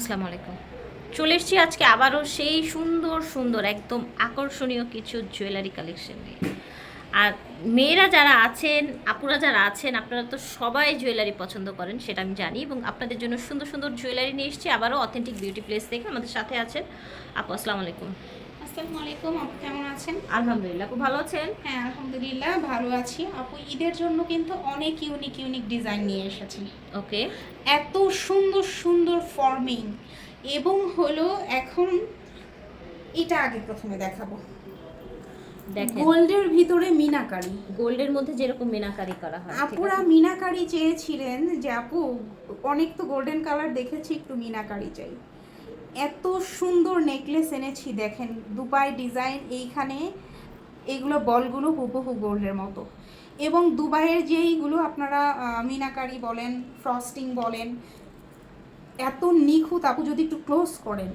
আসসালামু আলাইকুম। চলে এসেছি আজকে আবারও সেই সুন্দর সুন্দর, একদম আকর্ষণীয় কিছু জুয়েলারি কালেকশন নিয়ে। আর মেয়েরা যারা আছেন, আপুরা যারা আছেন, আপনারা তো সবাই জুয়েলারি পছন্দ করেন, সেটা আমি জানি এবং আপনাদের জন্য সুন্দর সুন্দর জুয়েলারি নিয়ে এসেছি। আবারও অথেন্টিক বিউটি প্লেস থেকে আমাদের সাথে আছেন। আপু, আসসালামু আলাইকুম। আসসালামু আলাইকুম আপু কেমন আছেন? আলহামদুলিল্লাহ আপু ভালো আছেন? হ্যাঁ আলহামদুলিল্লাহ ভালো আছি। আপু ঈদের জন্য কিন্তু অনেক ইউনিক ইউনিক ডিজাইন নিয়ে এসেছি ওকে। এত সুন্দর সুন্দর ফর্মিং এবং হলো এখন এটা আগে প্রথমে দেখাবো। গোল্ডের ভিতরে মিনাকারি। গোল্ডের মধ্যে যেরকম মিনাকারি করা হয় আপুরা মিনাকারি চেয়েছিলেন যে আপু অনেক তো গোল্ডেন কালার দেখেছি একটু মিনাকারি চাই। এত সুন্দর নেকলেস এনেছি দেখেন দুবাই ডিজাইন এইখানে এইগুলো বলগুলো হুবহু গোল্ডের মতো। এবং দুবাইয়ের যেইগুলো আপনারা মিনাকারি বলেন ফ্রস্টিং বলেন এত নিখুঁত আপু যদি একটু ক্লোজ করেন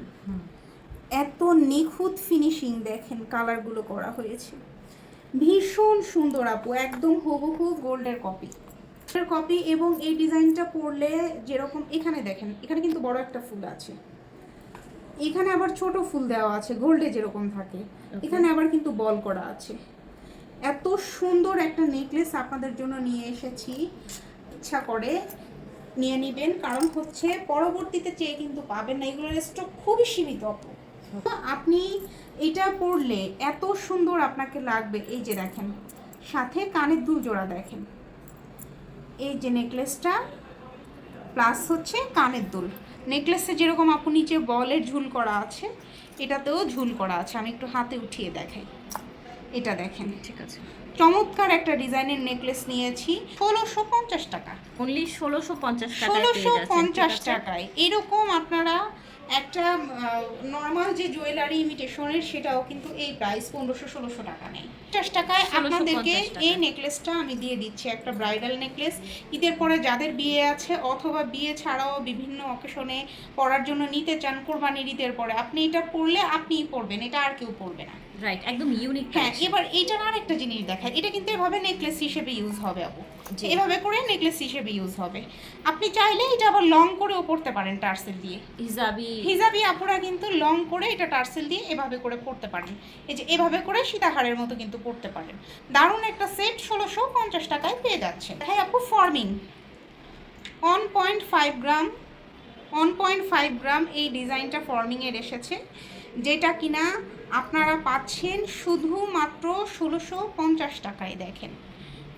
এত নিখুঁত ফিনিশিং দেখেন কালারগুলো করা হয়েছে। ভীষণ সুন্দর আপু একদম হুবহু গোল্ডের কপি কপি এবং এই ডিজাইনটা পরলে যেরকম এখানে দেখেন এখানে কিন্তু বড় একটা ফুল আছে। এখানে আবার ছোট ফুল দেওয়া আছে গোল্ডে যেরকম থাকে। এখানে আবার কিন্তু বল করা আছে। এত সুন্দর একটা নেকলেস আপনাদের জন্য নিয়ে এসেছি। ইচ্ছা করে নিয়ে নেবেন কারণ হচ্ছে পরবর্তীতে চেয়ে কিন্তু পাবেন না। এগুলোর স্টক খুবই সীমিত। আপু। আপনি এটা পরলে এত সুন্দর আপনাকে লাগবে। এই যে দেখেন সাথে কানের দুল জোড়া দেখেন। এই যে নেকলেসটা প্লাস হচ্ছে কানের দুল। নেকলেসে যেরকম আপু নিচে বলের ঝুল করা আছে এটাতেও ঝুল করা আছে। আমি একটু হাতে উঠিয়ে দেখাই। এটা দেখেন। ঠিক আছে। চমৎকার একটা ডিজাইনের নেকলেস নিয়েছি। ষোলোশো পঞ্চাশ টাকা। অনলি ষোলোশো পঞ্চাশ ষোলোশো পঞ্চাশ টাকায়। এরকম আপনারা একটা নর্মাল যে জুয়েলারি ইমিটেশনের সেটাও কিন্তু এই প্রাইস পনেরোশো ষোলোশো টাকা নেই পঞ্চাশ টাকায় আপনাদেরকে এই নেকলেসটা আমি দিয়ে দিচ্ছি একটা ব্রাইডাল নেকলেস ঈদের পরে যাদের বিয়ে আছে অথবা বিয়ে ছাড়াও বিভিন্ন অকেশনে পরার জন্য নিতে চান কোরবানির ঈদের পরে আপনি এটা পরলে আপনিই পরবেন এটা আর কেউ পরবে না। রাইট একদম ইউনিক হ্যাঁ এবার এইটার আরেকটা জিনিস দেখায় এটা কিন্তু এভাবে নেকলেস হিসেবে ইউজ হবে আপু। এভাবে করে নেকলেস হিসেবে ইউজ হবে। আপনি চাইলে এটা আবার লং করেও পড়তে পারেন টার্সেল দিয়ে। হিজাবি হিজাবি আপুরা কিন্তু লং করে এটা টার্সেল দিয়ে এভাবে করে পড়তে পারেন। এই যে এভাবে করে সীতাহারের মতো কিন্তু পড়তে পারেন। দারুণ একটা সেট ষোলোশো পঞ্চাশ টাকায় পেয়ে যাচ্ছে হ্যাঁ আপু forming one point five gram one point five gram এই ডিজাইনটা ফর্মিংয়ের এসেছে। যেটা কিনা আপনারা পাচ্ছেন শুধুমাত্র ষোলোশো পঞ্চাশ টাকায় দেখেন।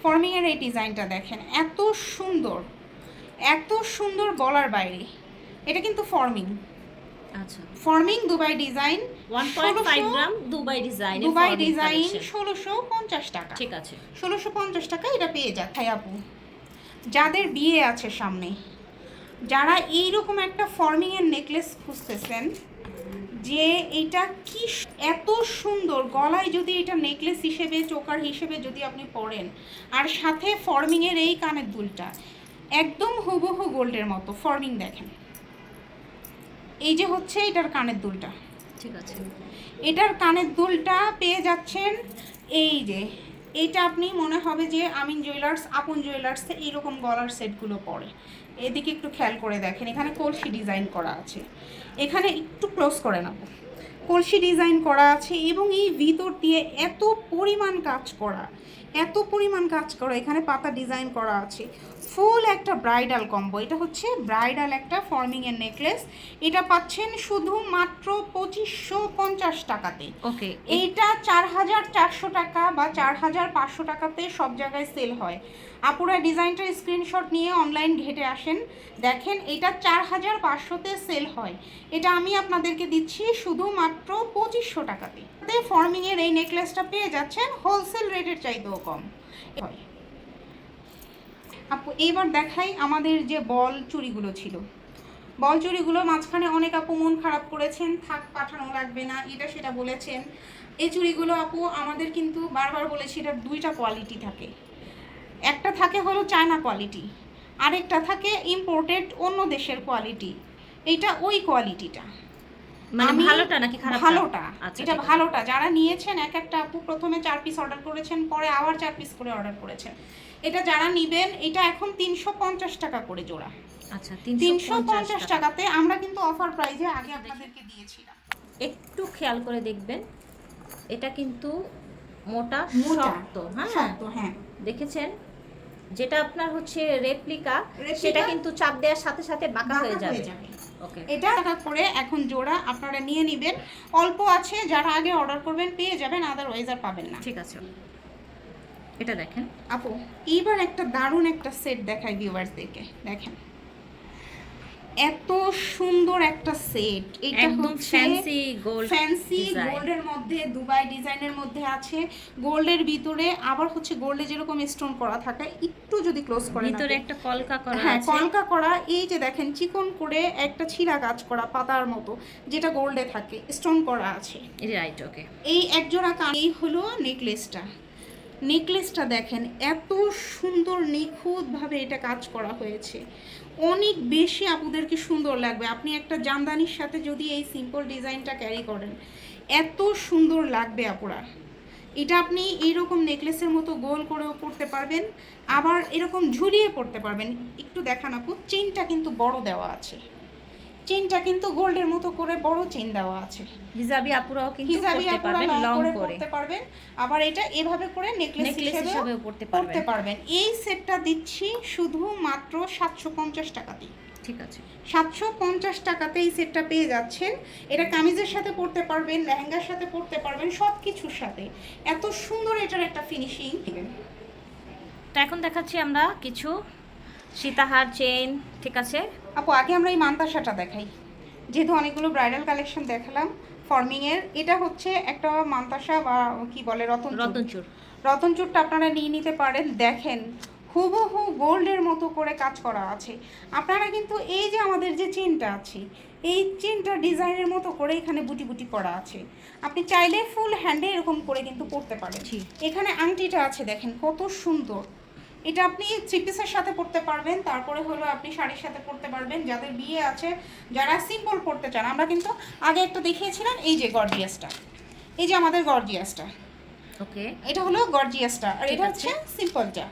ফর্মিংয়ের এই ডিজাইনটা দেখেন এত সুন্দর এত সুন্দর বলার বাইরে। এটা কিন্তু ফর্মিং আচ্ছা। Forming Dubai design gram Dubai design Dubai design ষোলোশো পঞ্চাশ টাকা। ঠিক আছে। ষোলোশো পঞ্চাশ টাকা এটা পেয়ে যাচ্ছে আপু। যাদের বিয়ে আছে সামনে যারা এইরকম একটা ফর্মিংয়ের নেকলেস খুঁজতেছেন যে এটা কি এত সুন্দর গলায় যদি এটা নেকলেস হিসেবে চোকার হিসেবে যদি আপনি পরেন আর সাথে ফর্মিংয়ের এই কানের দুলটা একদম হুবহু গোল্ডের মতো ফর্মিং দেখেন। এই যে হচ্ছে এটার কানের দুলটা। ঠিক আছে। এটার কানের দুলটা পেয়ে যাচ্ছেন এই যে এটা আপনি মনে হবে যে আমিন জুয়েলার্স আপন জুয়েলার্সে এইরকম গলার সেটগুলো পরে। এদিকে একটু খেয়াল করে দেখেন এখানে কলসি ডিজাইন করা আছে। এখানে একটু ক্লোজ করে নেব কলসি ডিজাইন করা আছে এবং এই ভিতর দিয়ে এত পরিমাণ কাজ করা এত পরিমাণ কাজ করা এখানে পাতা ডিজাইন করা আছে। ফুল একটা ব্রাইডাল কম্বো এটা হচ্ছে ব্রাইডাল একটা ফর্মিংয়ের নেকলেস এটা পাচ্ছেন শুধুমাত্র পঁচিশশো পঞ্চাশ টাকাতে। ওকে এইটা চার হাজার চারশো টাকা বা চার হাজার পাঁচশো টাকাতে সব জায়গায় সেল হয়। আপুরা ডিজাইনটার স্ক্রিনশট নিয়ে অনলাইন ঘেটে আসেন। দেখেন, এটা চার হাজার পাঁচশোতে সেল হয়। এটা আমি আপনাদেরকে দিচ্ছি শুধুমাত্র পঁচিশশো টাকাতে। ফর্মিংয়ের এই নেকলেসটা পেয়ে যাচ্ছেন হোলসেল রেটের চাইতেও কম। আপু, এইবার দেখাই আমাদের যে বল চুরিগুলো ছিল। বল চুড়িগুলো মাঝখানে অনেক আপু মন খারাপ করেছেন, থাক, পাঠানো লাগবে না, এটা সেটা বলেছেন। এই চুড়িগুলো আপু আমাদের কিন্তু বারবার বলেছি, এটা দুইটা কোয়ালিটি থাকে। একটা থাকে হলো চায়না কোয়ালিটি আরেকটা থাকে ইম্পোর্টেড অন্য দেশের কোয়ালিটি। এইটা ওই কোয়ালিটিটা। মানে ভালোটা নাকি খারাপ ভালোটা। আচ্ছা এটা ভালোটা। যারা নিয়েছেন এক একটা আপু প্রথমে চার পিস অর্ডার করেছেন পরে আবার চার পিস করে অর্ডার করেছেন। এটা যারা নিবেন এটা এখন তিনশো পঞ্চাশ টাকা করে জোড়া। আচ্ছা তিনশো পঞ্চাশ টাকাতে আমরা কিন্তু অফার প্রাইজে আগে আপনাদেরকে দিয়েছিলাম। একটু খেয়াল করে দেখবেন এটা কিন্তু মোটা মোটা, শক্ত হ্যাঁ? শক্ত, হ্যাঁ। দেখেছেন? যেটা আপনার হচ্ছে রেপ্লিকা সেটা কিন্তু চাপ দেওয়ার সাথে সাথে বাঁকা হয়ে যাবে। ওকে এটা টাকা করে এখন জোড়া আপনারা নিয়ে নেবেন। অল্প আছে যারা আগে অর্ডার করবেন পেয়ে যাবেন আদারওয়াইজ আর পাবেন না। ঠিক আছে। এটা দেখেন। আপু এইবার একটা দারুণ একটা সেট দেখাই ভিউয়ার্সদেরকে দেখেন। এত সুন্দর একটা সেট এটা হচ্ছে ফ্যান্সি গোল্ড ফ্যান্সি গোল্ডের মধ্যে দুবাই ডিজাইনের মধ্যে আছে। গোল্ডের ভিতরে আবার হচ্ছে গোল্ডে যেরকম স্টোন করা থাকে একটু যদি ক্লোজ করেন ভিতরে একটা কলকা করা হ্যাঁ কলকা করা এই যে দেখেন চিকন করে একটা ছিলা কাজ করা পাতার মতো যেটা গোল্ডে থাকে স্টোন করা আছে। রাইট ওকে এই একজোড়া কান এই হলো নেকলেসটা নেকলেসটা দেখেন, এত সুন্দর, নিখুঁতভাবে এটা কাজ করা হয়েছে। অনেক বেশি আপুদেরকে সুন্দর লাগবে। আপনি একটা জামদানির সাথে যদি এই সিম্পল ডিজাইনটা ক্যারি করেন, এত সুন্দর লাগবে আপুরা। এটা আপনি এইরকম নেকলেসের মতো গোল করেও পরতে পারবেন, আবার এরকম ঝুলিয়ে পরতে পারবেন। একটু দেখান আপু চেনটা কিন্তু বড় দেওয়া আছে। চেনটা কিন্তু গোল্ডের মতো করে বড় চেন দেওয়া আছে। হিজাবি আপুরাও কিন্তু হিজাবি করতে পারবেন লং করে করে। পড়তে পারবেন। আবার এটা এভাবে করে নেকলেস হিসেবে পড়তে পারবেন। পারবেন। এই সেটটা দিচ্ছি শুধু মাত্র সাতশো পঞ্চাশ টাকাতেই ঠিক আছে। সাতশো পঞ্চাশ টাকাতে এই সেটটা পেয়ে যাচ্ছেন। এটা কামিজের সাথে পরতে পারবেন লেহেঙ্গার সাথে পরতে পারবেন সব কিছুর সাথে। এত সুন্দর এটার একটা ফিনিশিং তো এখন দেখাচ্ছি আমরা কিছু সীতাহার চেন ঠিক আছে? আপু আগে আমরা এই মান্তাসাটা দেখাই। যেহেতু অনেকগুলো ব্রাইডাল কালেকশন দেখালাম ফর্মিং এর এটা হচ্ছে একটা মান্তাসা বা কি বলে রতন রতনচুর রতন চুরটা আপনারা নিয়ে নিতে পারেন দেখেন। হুবহু গোল্ডের মতো করে কাজ করা আছে। আপনারা কিন্তু এই যে আমাদের যে চেনটা আছে এই চেনটা ডিজাইনের মতো করে এখানে বুটি বুটি করা আছে। আপনি চাইলে ফুল হ্যান্ডে এরকম করে কিন্তু পরতে পারেন। এখানে আংটিটা আছে দেখেন কত সুন্দর। এটা আপনি থ্রি পিসের সাথে পরতে পারবেন তারপরে হলো আপনি শাড়ির সাথে পরতে পারবেন যাদের বিয়ে আছে যারা সিম্পল পরতে চান। আমরা কিন্তু আগে একটা দেখিয়েছিলাম এই যে গর্জিয়াসটা এই যে আমাদের গর্জিয়াসটা ওকে এটা হলো গর্জিয়াসটা আর এটা হচ্ছে সিম্পলটা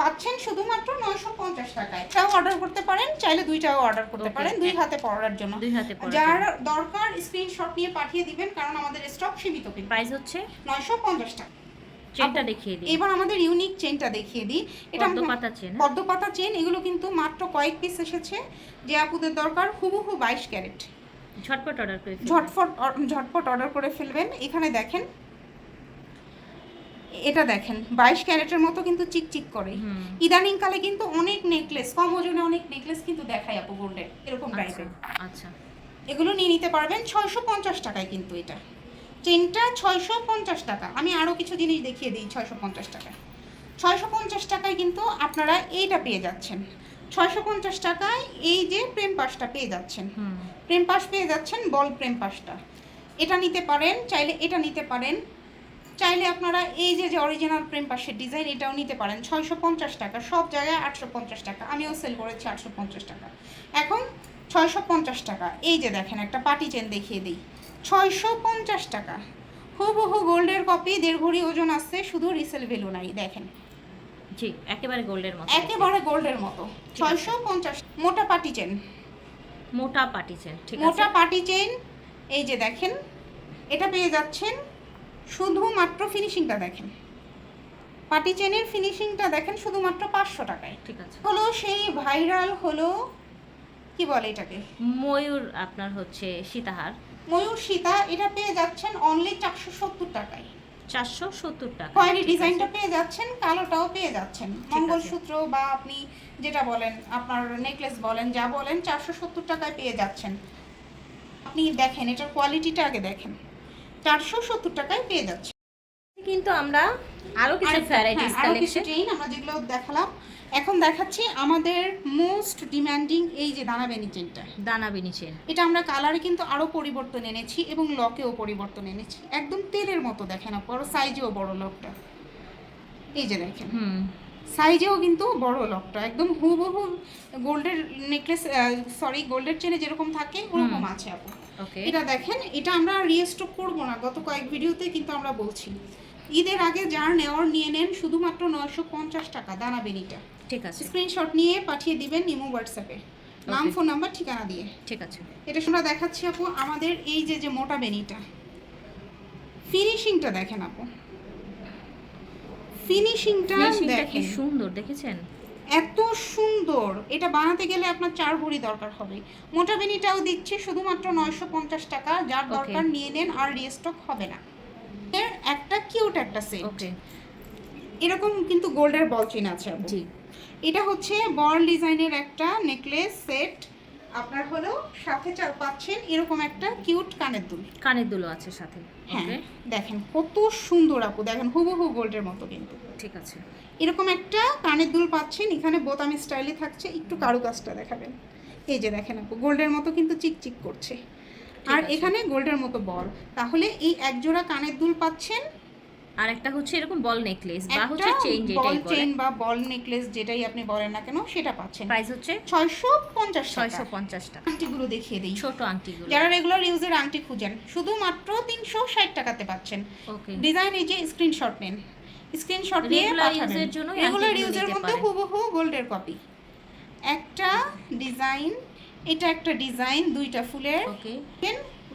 পাচ্ছেন শুধুমাত্র নয়শো পঞ্চাশ টাকায়। এটাও অর্ডার করতে পারেন চাইলে দুইটাও অর্ডার করতে পারেন দুই হাতে পড়ার জন্য। দুই হাতে যার দরকার স্ক্রিনশট নিয়ে পাঠিয়ে দিবেন কারণ আমাদের স্টক সীমিত প্রাইস হচ্ছে? নয়শো পঞ্চাশ টাকা। চেনটা দেখিয়ে দিই এবার আমাদের ইউনিক চেনটা দেখিয়ে দিই। এটা পদ্ম পাতা চেন হ্যাঁ? পদ্মপাতা চেন এগুলো কিন্তু মাত্র কয়েক পিস এসেছে। যে আপুদের দরকার হুবহু বাইশ ক্যারেট। ঝটপট অর্ডার করে। ঝটফট ঝটপট অর্ডার করে ফেলবেন। এখানে দেখেন এটা দেখেন বাইশ ক্যারেটের মতো কিন্তু চিকচিক করে। ইদানিং কালে কিন্তু অনেক নেকলেস কম ওজনে অনেক নেকলেস কিন্তু দেখায় আপু গোল্ডের এরকম আচ্ছা টাইপের আচ্ছা। এগুলো নিয়ে নিতে পারবেন ছয়শো পঞ্চাশ টাকায় কিন্তু এটা। চেনটা ছয়শো পঞ্চাশ টাকা। আমি আরও কিছু জিনিস দেখিয়ে দিই ছয়শো পঞ্চাশ টাকা ছয়শো পঞ্চাশ টাকায় কিন্তু আপনারা এইটা পেয়ে যাচ্ছেন। ছয়শো পঞ্চাশ টাকায় এই যে প্রেম পাশটা পেয়ে যাচ্ছেন। প্রেম পাশ পেয়ে যাচ্ছেন বল প্রেম পাশটা। এটা নিতে পারেন চাইলে এটা নিতে পারেন। চাইলে আপনারা এই যে যে অরিজিনাল প্রেম পাশের ডিজাইন এটাও নিতে পারেন। ছয়শো পঞ্চাশ টাকা সব জায়গায় আটশো পঞ্চাশ টাকা। আমিও সেল করেছি আটশো পঞ্চাশ টাকা। এখন ছয়শো পঞ্চাশ টাকা। এই যে দেখেন একটা পাটি চেন দেখিয়ে দিই। ছয়শো পঞ্চাশ টাকা। হুবহু গোল্ডের কপি দেড় ভরি ওজন আসছে শুধু রিসেল ভ্যালু নাই দেখেন। জি একেবারে গোল্ডের মতো। একেবারে গোল্ডের মতো। ছয়শো পঞ্চাশ মোটা পাটি চেন মোটা পাটি চেন ঠিক মোটা আছে পাটি চেইন এই যে দেখেন এটা পেয়ে যাচ্ছেন শুধুমাত্র ফিনিশিংটা দেখেন। পাটি চেনের ফিনিশিংটা দেখেন শুধুমাত্র পাঁচশো টাকায়। ঠিক আছে। হলো সেই ভাইরাল হলো কি বলে এটাকে? ময়ূর আপনার হচ্ছে সীতাহার। ময়ূর সীতা এটা পেয়ে যাচ্ছেন অনলি চারশো সত্তর টাকায়। চারশো সত্তর টাকা। খয়েরি ডিজাইনটা পেয়ে যাচ্ছেন কালোটাও পেয়ে যাচ্ছেন। মঙ্গলসূত্র বা আপনি যেটা বলেন আপনার নেকলেস বলেন যা বলেন চারশো সত্তর টাকায় পেয়ে যাচ্ছেন। আপনি দেখেন এটার কোয়ালিটিটা আগে দেখেন। চারশো সত্তর টাকায় পেয়ে যাচ্ছে কিন্তু আমরা আরও কিছু ভ্যারাইটিস কালেকশন আমরা যেগুলো দেখালাম। এখন দেখাচ্ছি আমাদের মোস্ট ডিমান্ডিং এই যে দানাবেনি চেনটা দানা বিনি চেন এটা আমরা কালারে কিন্তু আরও পরিবর্তন এনেছি এবং লকেও পরিবর্তন এনেছি। একদম তেলের মতো দেখেন বড় সাইজেও বড় লকটা এই যে দেখেন। হুম। সাইজেও কিন্তু বড় লকটা একদম হুবহু গোল্ডের নেকলেস সরি গোল্ডের চেনে যেরকম থাকে ওরকম আছে আপু। ওকে এটা দেখেন এটা আমরা রিস্টক করব না। গত কয়েক ভিডিওতে কিন্তু আমরা বলছি। ঈদের আগে যার নেওয়ার নিয়ে নেন শুধুমাত্র নয়শো পঞ্চাশ টাকা দানা বেনিটা। ঠিক আছে। স্ক্রিনশট নিয়ে পাঠিয়ে দিবেন নিমো হোয়াটসঅ্যাপে নাম ফোন নাম্বার ঠিকানা দিয়ে। ঠিক আছে। এটা আমরা দেখাচ্ছি আপু আমাদের এই যে যে মোটা বেনিটা। ফিনিশিংটা দেখেন আপু। ফিনিশিংটা দেখেন। সুন্দর দেখেছেন? এত সুন্দর। এটা বানাতে গেলে আপনার চার ভরি দরকার হবে। মোটা বেনিটাও দিচ্ছি শুধুমাত্র নয়শো পঞ্চাশ টাকা। যার দরকার নিয়ে নেন আর রিস্টক হবে না। একটা কিউট একটা সেট ওকে এরকম কিন্তু গোল্ডের বল চেন আছে আপু। জি। এটা হচ্ছে বল ডিজাইনের একটা নেকলেস সেট আপনার হলো সাথে চার পাচ্ছেন এরকম একটা কিউট কানের দুল। কানের দুলও আছে সাথে। হ্যাঁ দেখেন কত সুন্দর আপু দেখেন হুবহু গোল্ডের মতো কিন্তু। ঠিক আছে। এরকম একটা কানের দুল পাচ্ছেন এখানে বোতামি স্টাইলে থাকছে একটু কারুকাজটা দেখাবেন। এই যে দেখেন আপু গোল্ডের মতো কিন্তু চিকচিক করছে। আর এখানে গোল্ডের মতো বল। তাহলে এই এক জোড়া কানের দুল পাচ্ছেন? আর একটা হচ্ছে এরকম বল নেকলেস বা হচ্ছে চেইন বল যেটাই চেইন বা বল নেকলেস যেটাই আপনি বলেন না কেন সেটা পাচ্ছেন। প্রাইস হচ্ছে? ছয়শো পঞ্চাশ ছয়শো ছয়শো পঞ্চাশ টাকা। আংটিগুলো দেখিয়ে দিই। ছোট আংটিগুলো। যারা রেগুলার ইউজের আংটি খুঁজেন শুধুমাত্র তিনশো ষাট টাকাতে পাচ্ছেন। ওকে ডিজাইন এই যে স্ক্রিনশট নেন। স্ক্রিনশট নিয়ে পাঠাবেন। রেগুলার ইউজের মধ্যে। হুবহু গোল্ডের কপি একটা ডিজাইন এটা একটা ডিজাইন দুইটা ফুলের। ওকে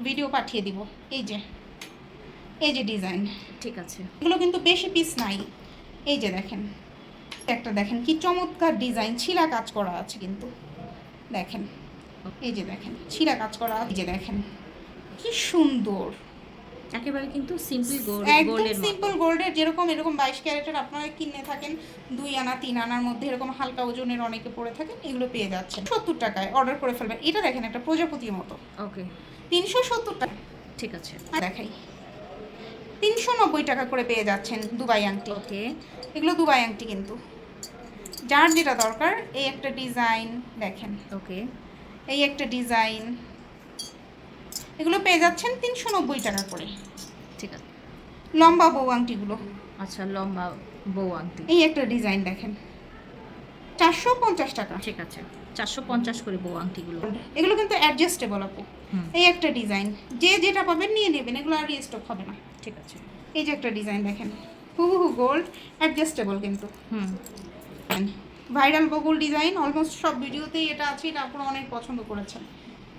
ভিডিও পাঠিয়ে দিব। এই যে এই যে ডিজাইন। ঠিক আছে। এগুলো কিন্তু বেশি পিস নাই। এই যে দেখেন একটা দেখেন কি চমৎকার ডিজাইন ছিলা কাজ করা আছে কিন্তু। দেখেন এই যে দেখেন ছিলা কাজ করা এই যে দেখেন কি সুন্দর। একেবারে কিন্তু সিম্পল গোল্ড একদম সিম্পল গোল্ডের যেরকম এরকম বাইশ ক্যারেটের আপনারা কিনে থাকেন দুই আনা তিন আনার মধ্যে এরকম হালকা ওজনের অনেকে পড়ে থাকেন এগুলো পেয়ে যাচ্ছেন। সত্তর টাকায় অর্ডার করে ফেলবেন। এটা দেখেন একটা প্রজাপতির মতো। ওকে তিনশো সত্তর টাকা। ঠিক আছে। দেখাই। তিনশো নব্বই টাকা করে পেয়ে যাচ্ছেন দুবাই আংটি। ওকে এগুলো দুবাই আংটি কিন্তু। যার যেটা দরকার এই একটা ডিজাইন দেখেন। ওকে এই একটা ডিজাইন। এগুলো পেয়ে যাচ্ছেন তিনশো নব্বই টাকা করে। ঠিক আছে। লম্বা বউ আংটিগুলো। আচ্ছা লম্বা বউ আংটি। এই একটা ডিজাইন দেখেন। চারশো পঞ্চাশ টাকা। ঠিক আছে চারশো পঞ্চাশ করে বউ আংটিগুলো। এগুলো কিন্তু অ্যাডজাস্টেবল আপু। এই একটা ডিজাইন। যে যেটা পাবেন নিয়ে নেবেন এগুলো আর রিস্টক হবে না। ঠিক আছে। এই যে একটা ডিজাইন দেখেন। হুবহু গোল্ড অ্যাডজাস্টেবল কিন্তু। হুম। ভাইরাল বগুল ডিজাইন অলমোস্ট সব ভিডিওতেই এটা আছে এটা আপনারা অনেক পছন্দ করেছেন।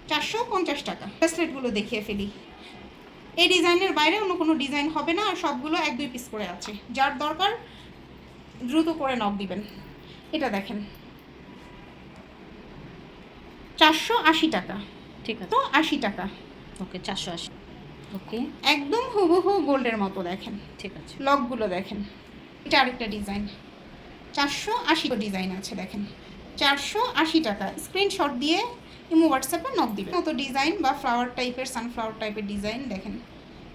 চারশো পঞ্চাশ টাকা। ব্রেসলেটগুলো দেখিয়ে ফেলি। এই ডিজাইনের বাইরে অন্য কোনো ডিজাইন হবে না আর সবগুলো এক দুই পিস করে আছে। যার দরকার দ্রুত করে নক দিবেন। এটা দেখেন। চারশো আশি টাকা। ঠিক আছে। তো আশি টাকা। ওকে চারশো আশি। ওকে। একদম হুবহু গোল্ডের মতো দেখেন। ঠিক আছে। লকগুলো দেখেন। এটা আরেকটা ডিজাইন। চারশো আশি ডিজাইন আছে দেখেন। চারশো আশি টাকা। স্ক্রিনশট দিয়ে ইমো হোয়াটসঅ্যাপে নক দিবেন মতো ডিজাইন বা ফ্লাওয়ার টাইপের সানফ্লাওয়ার টাইপের ডিজাইন দেখেন।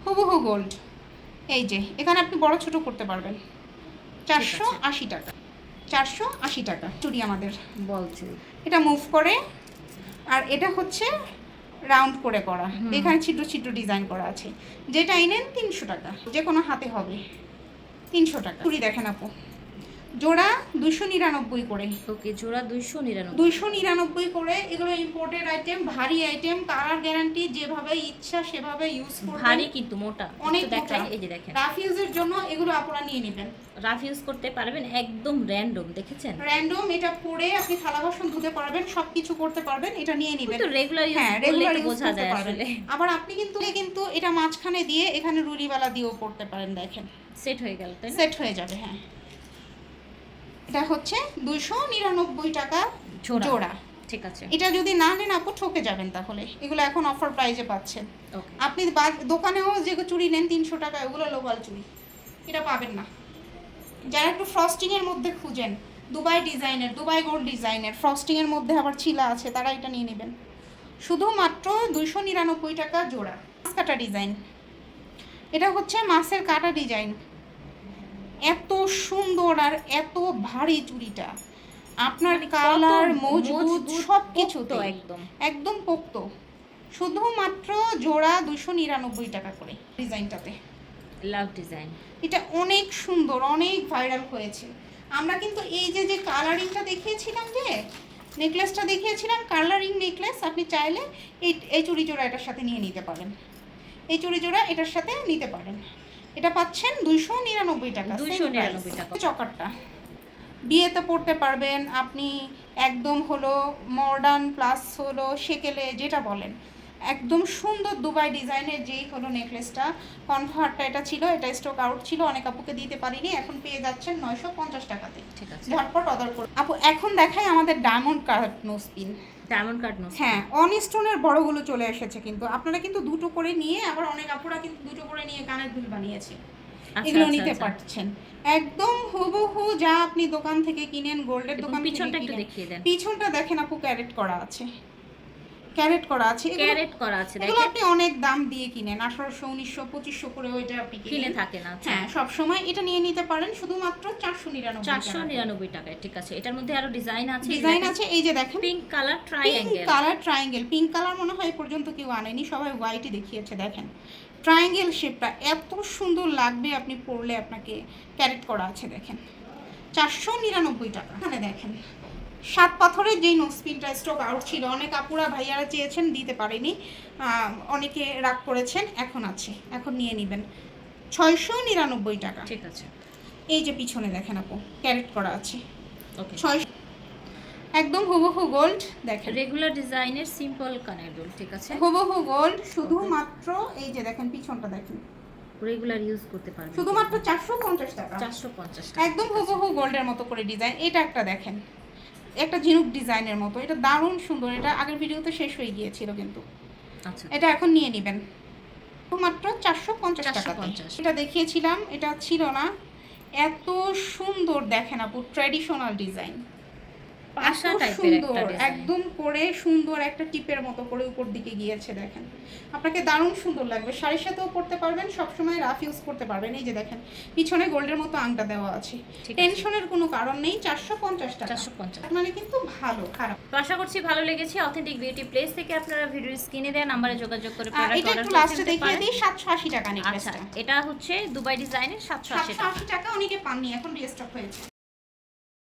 হুবহু গোল্ড এই যে এখানে আপনি বড় ছোট করতে পারবেন। চারশো আশি টাকা। চারশো আশি টাকা চুরি আমাদের। বলছি। এটা মুভ করে আর এটা হচ্ছে রাউন্ড করে করা। এখানে ছিদ্র ছিদ্র ডিজাইন করা আছে। যেটা এনেন তিনশো টাকা। যে কোনো হাতে হবে। তিনশো টাকা। চুড়ি দেখেন আপু। জোড়া দুশো নিরানব্বই করে। ওকে জোড়া দুইশো নিরানব্বই। দুইশো নিরানব্বই করে এগুলো ইম্পোর্টেড আইটেম ভারী আইটেম কালার গ্যারান্টি যেভাবে ইচ্ছা সেভাবে ইউজ করবেন। ভারী কিন্তু মোটা। অনেক দেখাই এই যে দেখেন। রাফ ইউজের জন্য এগুলো আপনারা নিয়ে নেবেন। রাফ ইউজ করতে পারবেন একদম র্যান্ডম দেখেছেন? র্যান্ডম এটা পরে আপনি থালা বাসন ধুতে পারবেন সব কিছু করতে পারবেন এটা নিয়ে নেবেন। কিন্তু রেগুলার ইউজ হ্যাঁ রেগুলার ইউজ বোঝা করতে যায় পারবেন। আসলে। আবার আপনি কিন্তু কিন্তু এটা মাঝখানে দিয়ে এখানে রুলিওয়ালা দিয়েও পড়তে পারেন দেখেন। সেট হয়ে গেল তাই না? সেট হয়ে যাবে হ্যাঁ। এটা হচ্ছে দুশো নিরানব্বই টাকা জোড়া। ঠিক আছে। এটা যদি না নেন আপু ঠকে যাবেন তাহলে। এগুলো এখন অফার প্রাইজে পাচ্ছেন। আপনি দোকানেও যে চুড়ি নেন তিনশো টাকা ওগুলো লোকাল চুড়ি। এটা পাবেন না। যারা একটু ফ্রস্টিংয়ের মধ্যে খুঁজেন দুবাই ডিজাইনের দুবাই গোল্ড ডিজাইনের ফ্রস্টিংয়ের মধ্যে আবার ছিলা আছে তারা এটা নিয়ে নেবেন। শুধুমাত্র দুইশো নিরানব্বই টাকা জোড়া। মাছ কাটা ডিজাইন এটা হচ্ছে মাছের কাটা ডিজাইন এত সুন্দর আর এত ভারী চুড়িটা। আপনার মানে কালার মজবুত সব কিছু পোক্ত একদম। একদম পোক্ত। শুধুমাত্র জোড়া দুশো নিরানব্বই টাকা করে ডিজাইনটাতে। লাভ ডিজাইন। এটা অনেক সুন্দর অনেক ভাইরাল হয়েছে। আমরা কিন্তু এই যে যে কালারিংটা দেখিয়েছিলাম যে নেকলেসটা দেখিয়েছিলাম কালারিং নেকলেস আপনি চাইলে এই এই চুড়ি জোড়া এটার সাথে নিয়ে নিতে পারেন। এই চুড়ি জোড়া এটার সাথে নিতে পারেন। এটা পাচ্ছেন দুইশো নিরানব্বই টাকা 299 টাকা। চকারটা। বিয়েতে পড়তে পারবেন আপনি একদম হলো মডার্ন প্লাস হলো সেকেলে যেটা বলেন। একদম সুন্দর দুবাই ডিজাইনের যেই হলো নেকলেসটা কনভার্টটা এটা ছিল এটা স্টক আউট ছিল অনেক আপুকে দিতে পারিনি এখন পেয়ে যাচ্ছেন নয়শো পঞ্চাশ টাকাতে। ঠিক আছে। ঝটপট অর্ডার করুন। আপু এখন দেখাই আমাদের diamond card nose pin diamond cut nose হ্যাঁ অন স্টোনের বড়গুলো চলে এসেছে কিন্তু। আপনারা কিন্তু দুটো করে নিয়ে আবার অনেক আপুরা কিন্তু দুটো করে নিয়ে কানের দুল বানিয়েছে। আচ্ছা, এগুলো আচ্ছা, নিতে আচ্ছা। পারছেন। একদম হুবহু যা আপনি দোকান থেকে কিনেন গোল্ডের দোকান পিছনটা একটু দেখিয়ে দেন। পিছনটা দেখেন আপু ক্যারেট করা আছে। ক্যারেট করা আছে। ক্যারেট করা আছে এগুলো দেখেন। আপনি অনেক দাম দিয়ে কিনেন। আঠারোশো উনিশশো পঁচিশশো করে ওইটা আপনি কিনে থাকে না আচ্ছা। হ্যাঁ সব সময় এটা নিয়ে নিতে পারেন। শুধুমাত্র চারশো নিরানব্বই চারশো নিরানব্বই টাকায় ঠিক আছে। এটার মধ্যে আরও ডিজাইন আছে। ডিজাইন আছে। এই যে দেখেন pink colour triangle colour triangle pink colour মনে হয় পর্যন্ত কেউ আনেনি সবাই হোয়াইটই দেখিয়েছে দেখেন। ট্রায়াঙ্গেল শেপটা এত সুন্দর লাগবে আপনি পরলে আপনাকে ক্যারেট করা আছে দেখেন। চারশো নিরানব্বই টাকা। এখানে দেখেন। সাত পাথরের যেই নোসপিনটা স্টক আউট ছিল অনেক আপুরা ভাইয়ারা চেয়েছেন দিতে পারেনি। অনেকে রাগ করেছেন এখন আছে এখন নিয়ে নেবেন। ছয়শো নিরানব্বই টাকা। ঠিক আছে। এই যে পিছনে দেখেন আপু ক্যারেট করা আছে। ওকে। ছয় একদম হুবহু গোল্ড দেখেন। রেগুলার ডিজাইনের সিম্পল কানের দুল ঠিক আছে? হুবহু গোল্ড শুধুমাত্র এই যে দেখেন পিছনটা দেখেন। রেগুলার ইউজ করতে পারবেন। শুধুমাত্র চারশো পঞ্চাশ টাকা। চারশো পঞ্চাশ একদম হুবহু গোল্ডের মতো করে ডিজাইন এটা একটা দেখেন। একটা ঝিনুক ডিজাইনের মতো। এটা দারুণ সুন্দর। এটা আগের ভিডিওতে শেষ হয়ে গিয়েছিল কিন্তু। আচ্ছা। এটা এখন নিয়ে নেবেন। মাত্র চারশো পঞ্চাশ টাকা 450 এটা দেখিয়েছিলাম এটা ছিল না। এত সুন্দর দেখেন আপু ট্র্যাডিশনাল ডিজাইন পাশা এত টাইপের একটা সুন্দর একদম করে সুন্দর একটা টিপের মতো করে উপর দিকে গিয়েছে দেখেন। আপনাকে দারুণ সুন্দর লাগবে। শাড়ির সাথেও পরতে পারবেন সবসময় রাফ ইউজ করতে পারবেন। এই যে দেখেন পিছনে গোল্ডের মতো আংটা দেওয়া আছে। টেনশনের কোনো কারণ নেই চারশো পঞ্চাশ টাকা। চারশো পঞ্চাশ। মানে কিন্তু ভালো খারাপ। তো আশা করছি ভালো লেগেছে অথেন্টিক বিউটি প্লেস থেকে আপনারা ভিডিও স্ক্রিনে দেওয়া নাম্বারে যোগাযোগ করে এটা একটু লাস্টে দেখিয়ে দিই সাতশো আশি টাকা আচ্ছা নেকলেসটা এটা হচ্ছে দুবাই ডিজাইনের সাতশো আশি টাকা। অনেকে পাননি এখন রিস্টক হয়েছে।